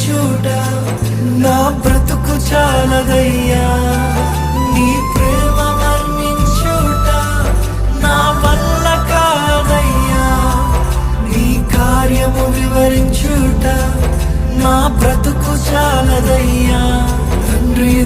చూట నా బ్రతుకు చాలదయ్యా. నీ ప్రేమ మర్మించుట నా వల్ల కాదయ్యా. నీ కార్యము వివరించుట నా బ్రతుకు చాలదయ్యా. తండ్రి